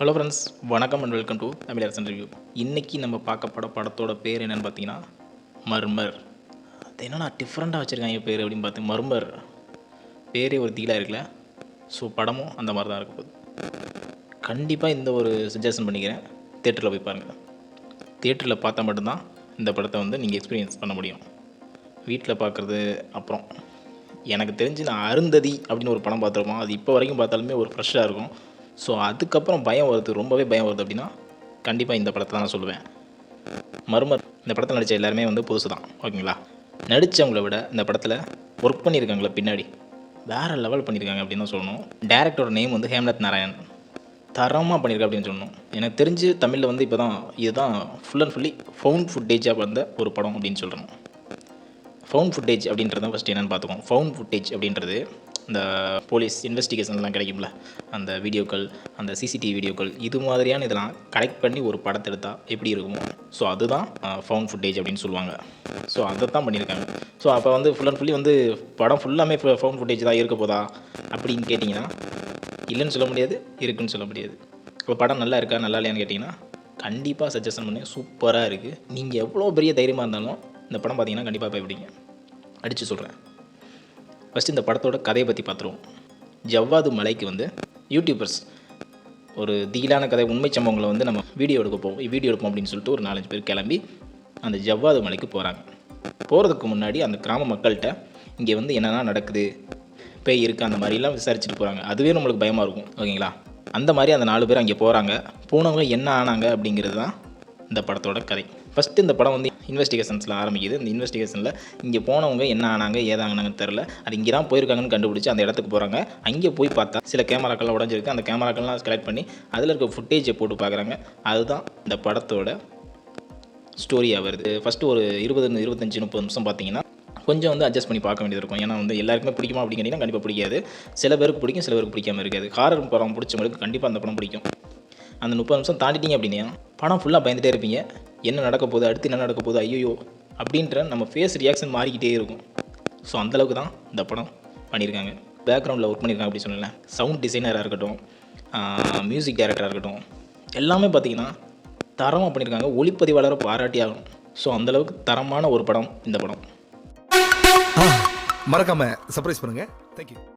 Hello friends வணக்கம் and welcome to Tamil Arasan review இன்றைக்கி நம்ம பார்க்கப்பட படத்தோட பேர் என்னென்னு பார்த்தீங்கன்னா மர்மர். அது என்னன்னா டிஃப்ரெண்ட்டாக வச்சுருக்காங்க பேர் அப்படின்னு பார்த்து மர்மர். பேரே ஒரு தீலாக இருக்குல்ல? ஸோ படமும் அந்த மாதிரி தான் இருக்க போகுது. கண்டிப்பாக இந்த ஒரு சஜஷன் பண்ணிக்கிறேன். தேட்டரில் போய் பாருங்கள் தேட்டரில் பார்த்தா மட்டும்தான் இந்த படத்தை வந்து நீங்கள் எக்ஸ்பீரியன்ஸ் பண்ண முடியும். வீட்டில் பார்க்குறது அப்புறம். எனக்கு தெரிஞ்சு நான் அருந்ததி அப்படின்னு ஒரு படம் பார்த்துருப்போம் அது இப்போ வரைக்கும் பார்த்தாலுமே ஒரு ஃப்ரெஷ்ஷாக இருக்கும். ஸோ அதுக்கப்புறம் பயம் வருது ரொம்பவே பயம் வருது அப்படின்னா கண்டிப்பாக இந்த படத்தை தான் நான் சொல்லுவேன். மர்மர் இந்த படத்தில் நடித்த எல்லாருமே வந்து புதுசு தான் ஓகேங்களா? நடித்தவங்கள விட இந்த படத்தில் ஒர்க் பண்ணியிருக்காங்களே பின்னாடி வேறு லெவல் பண்ணியிருக்காங்க அப்படின்னு தான் சொல்லணும். டேரக்டரோட நேம் வந்து ஹேம்நாத் நாராயண் தரமாக பண்ணியிருக்க அப்படின்னு சொல்லணும். எனக்கு தெரிஞ்சு தமிழில் வந்து இப்போ தான் இதுதான் ஃபுல் அண்ட் ஃபுல்லி ஃபவுண்ட் ஃபுட்டேஜாக வந்த ஒரு படம் அப்படின்னு சொல்கிறோம் ஃபவுண்ட் ஃபுட்டேஜ் அப்படின்றத ஃபஸ்ட்டு என்னென்னு பார்த்துக்கோம் ஃபவுண்ட் ஃபுட்டேஜ் அப்படின்றது இந்த போலீஸ் இன்வெஸ்டிகேஷன்லாம் கிடைக்கும்ல அந்த வீடியோக்கள் அந்த சிசிடிவி வீடியோக்கள் இது மாதிரியான இதெல்லாம் கலெக்ட் பண்ணி ஒரு படத்தை எடுத்தால் எப்படி இருக்குமோ? ஸோ அதுதான் ஃபவுண்ட் ஃபுட்டேஜ் அப்படின்னு சொல்லுவாங்க. ஸோ அதை தான் பண்ணியிருக்காங்க. ஸோ அப்போ வந்து ஃபுல் அண்ட் ஃபுல்லி வந்து படம் ஃபுல்லாமே ஃபவுண்ட் ஃபுட்டேஜ் தான் இருக்க போதா அப்படின்னு கேட்டிங்கன்னா இல்லைன்னு சொல்ல முடியாது இருக்குன்னு சொல்ல முடியாது. இப்போ படம் நல்லா இருக்கா நல்லா இல்லையான்னு கேட்டிங்கன்னா கண்டிப்பாக சஜஷன் பண்ணி சூப்பராக இருக்குது நீங்கள் எவ்வளோ பெரிய தைரியமாக இருந்தாலும் இந்த படம் பார்த்தீங்கன்னா கண்டிப்பாக போய் பிடிங்க அடித்து சொல்கிறேன் ஃபஸ்ட்டு இந்த படத்தோட கதையை பற்றி பார்த்துருவோம் ஜவ்வாது மலைக்கு வந்து யூடியூபர்ஸ் ஒரு தீலான கதை உண்மை சம்பவங்களை வந்து நம்ம வீடியோ எடுக்க போவோம். வீடியோ எடுப்போம் அப்படின்னு சொல்லிட்டு ஒரு நாலஞ்சு பேர் கிளம்பி அந்த ஜவ்வாது மலைக்கு போகிறாங்க போகிறதுக்கு முன்னாடி அந்த கிராம மக்கள்கிட்ட இங்கே வந்து என்னென்ன நடக்குது பேய் இருக்குது அந்த மாதிரிலாம் விசாரிச்சுட்டு போகிறாங்க அதுவே நம்மளுக்கு பயமாக இருக்கும் ஓகேங்களா? அந்த மாதிரி அந்த நாலு பேர் அங்கே போகிறாங்க போனவங்க என்ன ஆனாங்க அப்படிங்கிறது தான் இந்த படத்தோட கதை. ஃபஸ்ட்டு இந்த படம் வந்து இன்வெஸ்டிகேஷன்ஸில் ஆரம்பிக்குது. இந்த இன்வெஸ்டிகேஷனில் இங்கே போனவங்க என்ன ஆனாங்க ஏதாங்கனாங்கன்னு தெரில அது இங்கே தான் போயிருக்காங்கன்னு கண்டுபிடிச்சி அந்த இடத்துக்கு போகிறாங்க அங்கே போய் பார்த்தா சில கேமராக்கள்லாம் உடஞ்சிருக்கு. அந்த கேமராக்கள்லாம் கலெக்ட் பண்ணி அதில் இருக்க ஃபுட்டேஜை போட்டு பார்க்குறாங்க. அதுதான் இந்த படத்தோட ஸ்டோரியாக வருது. ஃபஸ்ட்டு ஒரு இருபது இருபத்தஞ்சி முப்பது நிமிஷம் பார்த்தீங்கன்னா கொஞ்சம் வந்து அட்ஜஸ்ட் பண்ணி பார்க்க வேண்டியது இருக்கும். ஏன்னா வந்து எல்லாருக்குமே பிடிக்குமா அப்படின்னு கேட்டிங்கன்னா கண்டிப்பாக பிடிக்காது. சில பேருக்கு பிடிக்கும் சில பேருக்கு பிடிக்காம இருக்காது. ஹாரர் படம் பிடிச்சவங்களுக்கு கண்டிப்பாக அந்த படம் பிடிக்கும். அந்த முப்பது நிமிஷம் தாண்டிட்டீங்க அப்படின்னா படம் ஃபுல்லாக பயந்துட்டே இருப்பீங்க. என்ன நடக்க போகுது? அடுத்து என்ன நடக்க போகுது? ஐயோ அப்படின்ற நம்ம ஃபேஸ் ரியாக்ஷன் மாறிக்கிட்டே இருக்கும். ஸோ அந்தளவுக்கு தான் இந்த படம் பண்ணியிருக்காங்க. பேக்ரவுண்டில் ஒர்க் பண்ணியிருக்காங்க அப்படி சொல்லலை. சவுண்ட் டிசைனராக இருக்கட்டும் மியூசிக் டைரக்டராக இருக்கட்டும் எல்லாமே பார்த்தீங்கன்னா தரமாக பண்ணியிருக்காங்க. ஒளிப்பதிவாளரை பாராட்டி ஆகணும். ஸோ அந்தளவுக்கு தரமான ஒரு படம் இந்த படம். மறக்காமல் சர்ப்ரைஸ் பண்ணுங்கள் தேங்க்யூ